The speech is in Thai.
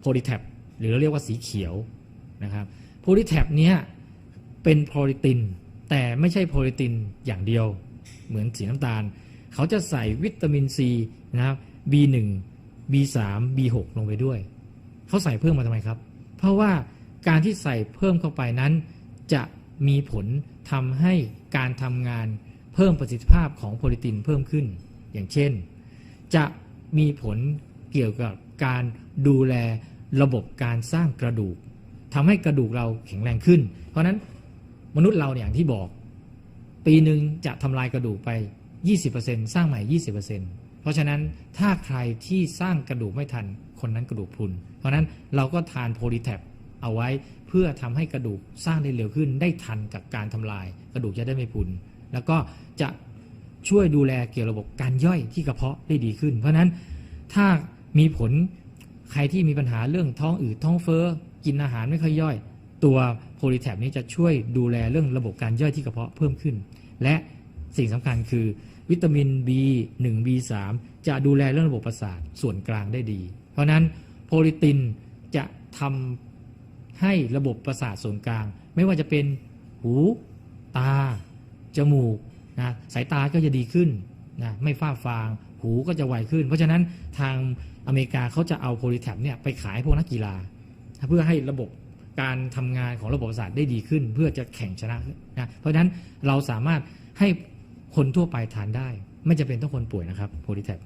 โพลีแทปหรือเราเรียกว่าสีเขียวนะครับโพลีแทปเนี้ยเป็นโพลิติน แต่ไม่ใช่โพลิตินอย่างเดียว เหมือนสีน้ำตาล เขาจะใส่วิตามินซีนะครับ B1 B3 B6 ลงไปด้วย เขาใส่เพิ่มมาทำไมครับ เพราะว่าการที่ใส่เพิ่มเข้าไปนั้น จะมีผลทำให้การทำงานเพิ่มประสิทธิภาพของโพลิตินเพิ่มขึ้น อย่างเช่น จะมีผลเกี่ยวกับการดูแล ระบบการสร้างกระดูกทำให้กระดูกเราแข็งแรงขึ้น เพราะนั้นมนุษย์เราเนี่ยอย่างที่บอก ปีหนึ่งจะทำลายกระดูกไป 20%สร้างใหม่ 20%เพราะฉะนั้นถ้าใครที่สร้างกระดูกไม่ทันคนนั้นกระดูกพรุน เพราะนั้นเราก็ทานโพลีแทปเอาไว้เพื่อทำให้กระดูกสร้างได้เร็วขึ้น ได้ทันกับการทำลาย กระดูกจะได้ไม่พรุน แล้วก็จะช่วยดูแลเกี่ยวกับระบบการย่อยที่กระเพาะได้ดีขึ้น เพราะฉะนั้นถ้ามีผล ใครที่มีปัญหาเรื่องท้องอืดท้องเฟ้อ กินอาหารไม่ค่อยย่อย ตัวโพลีแทปนี้จะช่วยดูแลเรื่องระบบการย่อยที่กระเพาะเพิ่มขึ้น และสิ่งสำคัญคือ วิตามิน B1 B3 จะดูแลเรื่องระบบประสาทส่วนกลางได้ดี เพราะฉะนั้นโพลิตินจะทำให้ระบบประสาทส่วนกลาง ไม่ว่าจะเป็นหู ตา จมูกนะสายตาก็จะดีขึ้น นะไม่ฟ้าฟาง หูก็จะไวขึ้น เพราะฉะนั้นทางอเมริกาเขาจะเอาโพลีแทปเนี่ยไปขายให้พวกนักกีฬา เพื่อให้ระบบการทำงานของระบบประสาทได้ดีขึ้น เพื่อจะแข่งชนะนะเพราะฉะนั้นเราสามารถให้คนทั่วไปทานได้ ไม่จำเป็นต้องคนป่วยนะครับโพลีแทป